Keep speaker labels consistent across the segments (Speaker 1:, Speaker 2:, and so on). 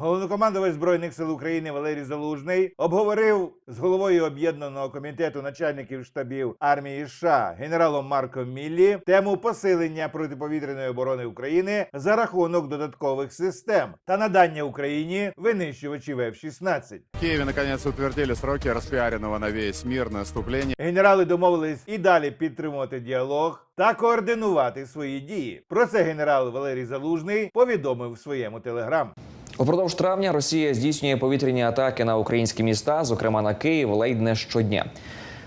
Speaker 1: Головнокомандувач збройних сил України Валерій Залужний обговорив з головою об'єднаного комітету начальників штабів армії США генералом Марком Міллі тему посилення протиповітряної оборони України за рахунок додаткових систем та надання Україні винищувачів F-16.
Speaker 2: В Киеве наконец утвердили сроки распиаренного на весь мир наступления.
Speaker 1: Генерали домовились і далі підтримувати діалог та координувати свої дії. Про це генерал Валерій Залужний повідомив в своєму телеграм.
Speaker 3: Упродовж травня Росія здійснює повітряні атаки на українські міста, зокрема на Київ, ледь не щодня.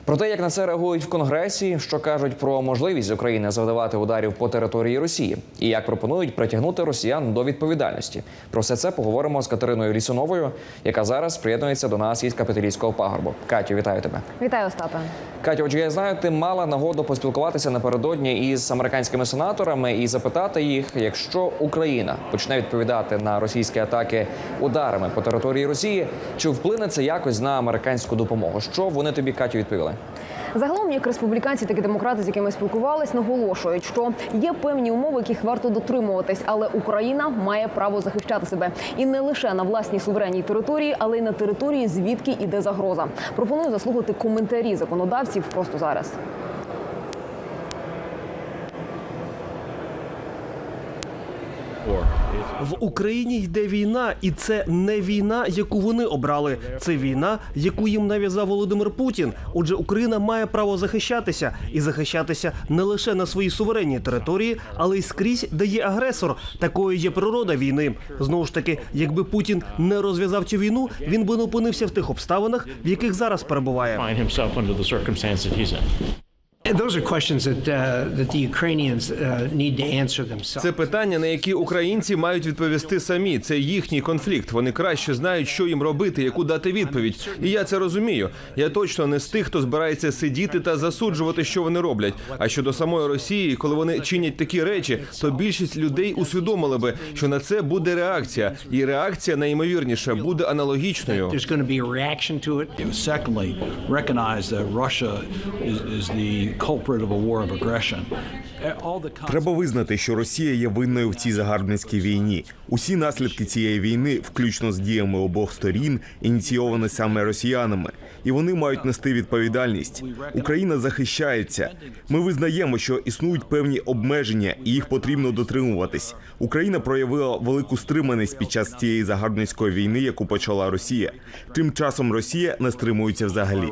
Speaker 3: Про те, як на це реагують в Конгресі, що кажуть про можливість України завдавати ударів по території Росії, і як пропонують притягнути росіян до відповідальності. Про все це поговоримо з Катериною Лісуновою, яка зараз приєднується до нас із капіталійського пагорбу. Катю, вітаю тебе.
Speaker 4: Вітаю, Остапе.
Speaker 3: Катю, отже, я знаю, ти мала нагоду поспілкуватися напередодні із американськими сенаторами і запитати їх, якщо Україна почне відповідати на російські атаки ударами по території Росії, чи вплине це якось на американську допомогу? Що вони тобі Катю відповіли?
Speaker 4: Загалом, як республіканці, так і демократи, з якими спілкувались, наголошують, що є певні умови, яких варто дотримуватись, але Україна має право захищати себе і не лише на власній суверенній території, але й на території, звідки іде загроза. Пропоную заслухати коментарі законодавців просто зараз.
Speaker 5: В Україні йде війна, і це не війна, яку вони обрали. Це війна, яку їм нав'язав Володимир Путін. Отже, Україна має право захищатися і захищатися не лише на своїй суверенній території, але й скрізь, де є агресор. Такою є природа війни. Знову ж таки, якби Путін не розв'язав цю війну, він би не опинився в тих обставинах, в яких зараз перебуває.
Speaker 6: Uh, uh.
Speaker 7: Це питання, на які українці мають відповісти самі. Це їхній конфлікт. Вони краще знають, що їм робити, яку дати відповідь. І я це розумію. Я точно не з тих, хто збирається сидіти та засуджувати, що вони роблять. А щодо самої Росії, коли вони чинять такі речі, то більшість людей усвідомили би, що на це буде реакція, і реакція найімовірніше буде аналогічною.
Speaker 6: There's going to be a reaction to it.
Speaker 8: Secondly, recognize that Russia is, is the culprit of a war of aggression.
Speaker 7: Треба визнати, що Росія є винною в цій загарбницькій війні. Усі наслідки цієї війни, включно з діями обох сторін, ініційовані саме росіянами, і вони мають нести відповідальність. Україна захищається. Ми визнаємо, що існують певні обмеження, і їх потрібно дотримуватись. Україна проявила велику стриманість під час цієї загарбницької війни, яку почала Росія. Тим часом Росія не стримується взагалі.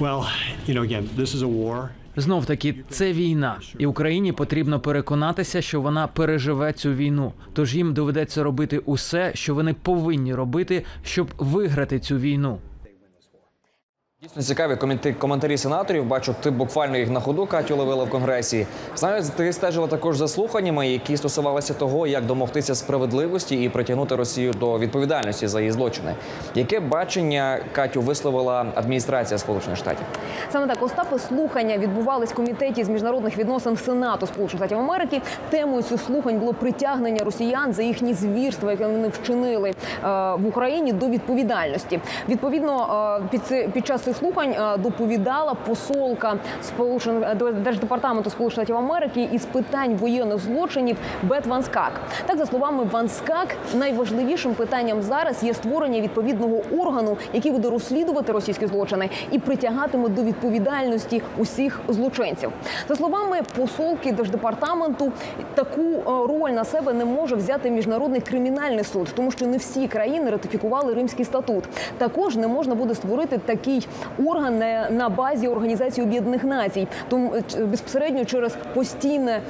Speaker 6: Well, you know, again, this is a war.
Speaker 9: Знов таки, це війна, і Україні потрібно переконатися, що вона переживе цю війну. Тож їм доведеться робити усе, що вони повинні робити, щоб виграти цю війну.
Speaker 3: Дійсно цікаві коментарі сенаторів. Бачу, ти буквально їх на ходу Катю ловила в конгресі. Знаю, ти стежила також за слуханнями, які стосувалися того, як домогтися справедливості і притягнути Росію до відповідальності за її злочини. Яке бачення Катю висловила адміністрація Сполучених Штатів?
Speaker 4: Саме так Остапи слухання відбувались в комітеті з міжнародних відносин Сенату Сполучених Штатів Америки. Темою цих слухань було притягнення росіян за їхні звірства, які вони вчинили е, в Україні до відповідальності. Відповідно, е, під час цих слухань е, доповідала посолка Сполучених е, Держдепартаменту Сполучених Штатів Америки із питань воєнних злочинів Бет Ван Скак. Так за словами Ван Скак, найважливішим питанням зараз є створення відповідного органу, який буде розслідувати російські злочини і притягатиме до відповідальності усіх злочинців. За словами посолки держдепартаменту, таку е, роль на себе не може взяти міжнародний кримінальний суд, тому що не всі країни ратифікували Римський статут. Також не можна буде створити такий орган на- базі Організації Об'єднаних Націй, тому е, безпосередньо через постійне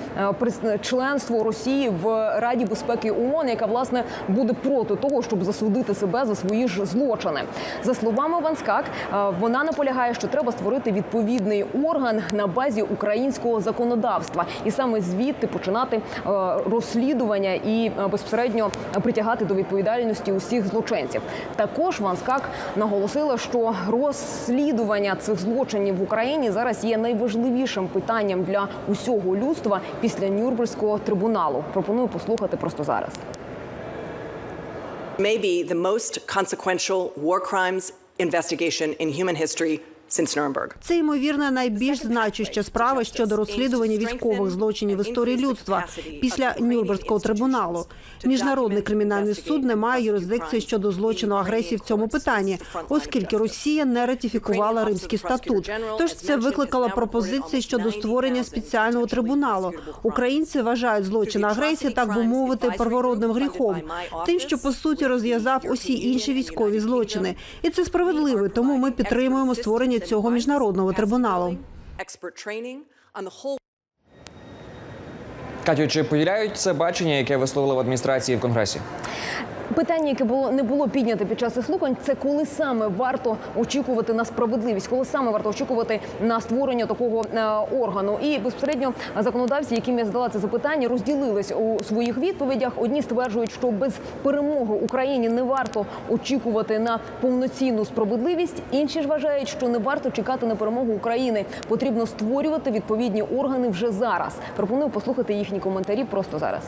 Speaker 4: е, членство Росії в Раді безпеки ООН, яка власне буде проти того, щоб засудити себе за свої ж злочини. За словами Ван Скак, е, вона наполягає, що треба створити відповідний орган на базі українського законодавства, і саме звідти починати розслідування і безпосередньо притягати до відповідальності усіх злочинців. Також Ван Скак наголосила, що розслідування цих злочинів в Україні зараз є найважливішим питанням для усього людства після Нюрнберзького трибуналу. Пропоную послухати просто зараз.
Speaker 10: Maybe the most consequential war crimes investigation in human history Це ймовірно найбільш значуща справа щодо розслідування військових злочинів в історії людства після Нюрнберзького трибуналу. Міжнародний кримінальний суд не має юрисдикції щодо злочину агресії в цьому питанні, оскільки Росія не ратифікувала Римський статут. Тож це викликало пропозиції щодо створення спеціального трибуналу. Українці вважають злочин агресії, так би мовити, первородним гріхом, тим, що по суті розв'язав усі інші військові злочини, і це справедливо. Тому ми підтримуємо створення цього міжнародного трибуналу.
Speaker 3: Катю, чи поділяють це бачення, яке висловили в адміністрації в конгресі?
Speaker 4: Питання, яке було не було піднято під час слухань, це коли саме варто очікувати на справедливість, коли саме варто очікувати на створення такого е, органу. І безпосередньо законодавці, яким я задала це запитання, розділились у своїх відповідях. Одні стверджують, що без перемоги Україні не варто очікувати на повноцінну справедливість. Інші ж вважають, що не варто чекати на перемогу України. Потрібно створювати відповідні органи вже зараз. Пропоную послухати їхні коментарі просто зараз.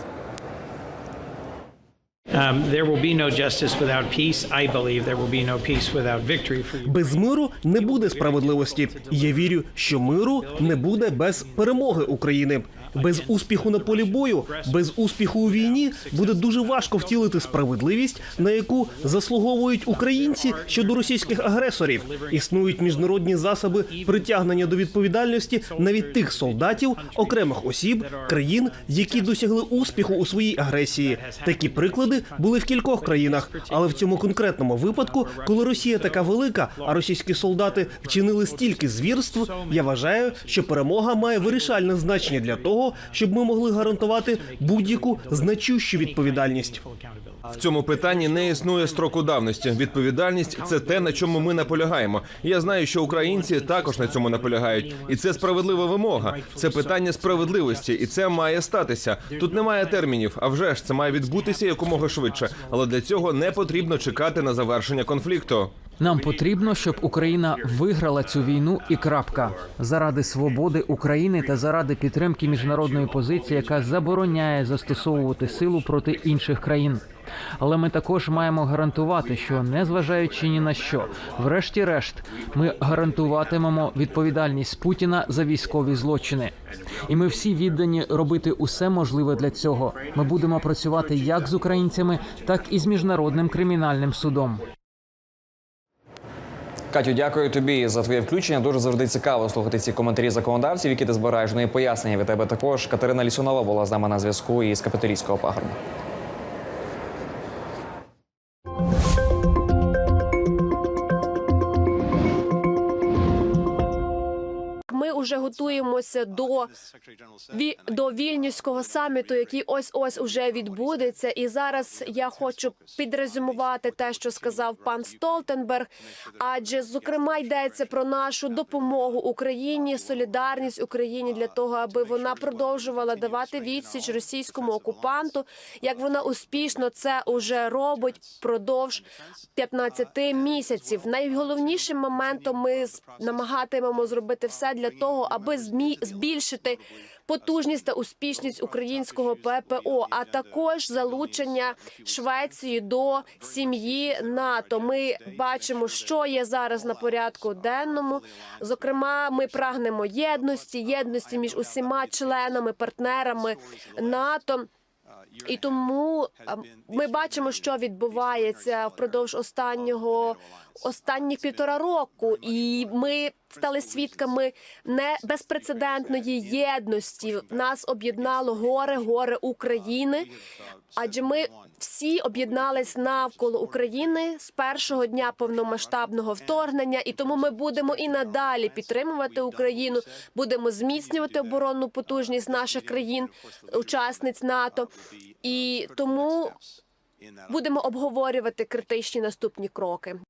Speaker 5: Без миру не буде справедливості. Я вірю, що миру не буде без перемоги України. Без успіху на полі бою, без успіху у війні буде дуже важко втілити справедливість, на яку заслуговують українці щодо російських агресорів. Існують міжнародні засоби притягнення до відповідальності навіть тих солдатів, окремих осіб, країн, які досягли успіху у своїй агресії. Такі приклади були в кількох країнах, але в цьому конкретному випадку, коли Росія така велика, а російські солдати вчинили стільки звірств, я вважаю, що перемога має вирішальне значення для того, щоб ми могли гарантувати будь-яку значущу відповідальність.
Speaker 11: В цьому питанні не існує строку давності. Відповідальність це те, на чому ми наполягаємо. Я знаю, що українці також на цьому наполягають, і це справедлива вимога. Це питання справедливості, і це має статися. Тут немає термінів. А вже ж це має відбутися якомога швидше. Але для цього не потрібно чекати на завершення конфлікту.
Speaker 9: Нам потрібно, щоб Україна виграла цю війну і крапка заради свободи України та заради підтримки міжнародної позиції, яка забороняє застосовувати силу проти інших країн. Але ми також маємо гарантувати, що незважаючи ні на що, врешті-решт, ми гарантуватимемо відповідальність Путіна за військові злочини. І ми всі віддані робити усе можливе для цього. Ми будемо працювати як з українцями, так і з міжнародним кримінальним судом.
Speaker 3: Катю, дякую тобі за твоє включення. Дуже завжди цікаво слухати ці коментарі законодавців, які ти збираєш. Ну і пояснення від тебе також. Катерина Лісунова була з нами на зв'язку із Капітолійського пагорба.
Speaker 12: Вже готуємося до до вільнюського саміту, який ось ось уже відбудеться. І зараз я хочу підрезюмувати те, що сказав пан Столтенберг. Адже зокрема йдеться про нашу допомогу Україні, солідарність Україні для того, аби вона продовжувала давати відсіч російському окупанту, як вона успішно це уже робить впродовж 15 місяців. Найголовнішим моментом ми намагатимемо зробити все для того, аби змі збільшити потужність та успішність українського ППО, а також залучення Швеції до сім'ї НАТО. Ми бачимо, що є зараз на порядку денному. Зокрема, ми прагнемо єдності, єдності між усіма членами, партнерами НАТО. І тому ми бачимо, що відбувається впродовж останнього останніх півтора року, і ми стали свідками не безпрецедентної єдності. Нас об'єднало горе, горе України. Адже ми всі об'єднались навколо України з першого дня повномасштабного вторгнення, і тому ми будемо і надалі підтримувати Україну, будемо зміцнювати оборонну потужність наших країн, учасниць НАТО, і тому будемо обговорювати критичні наступні кроки.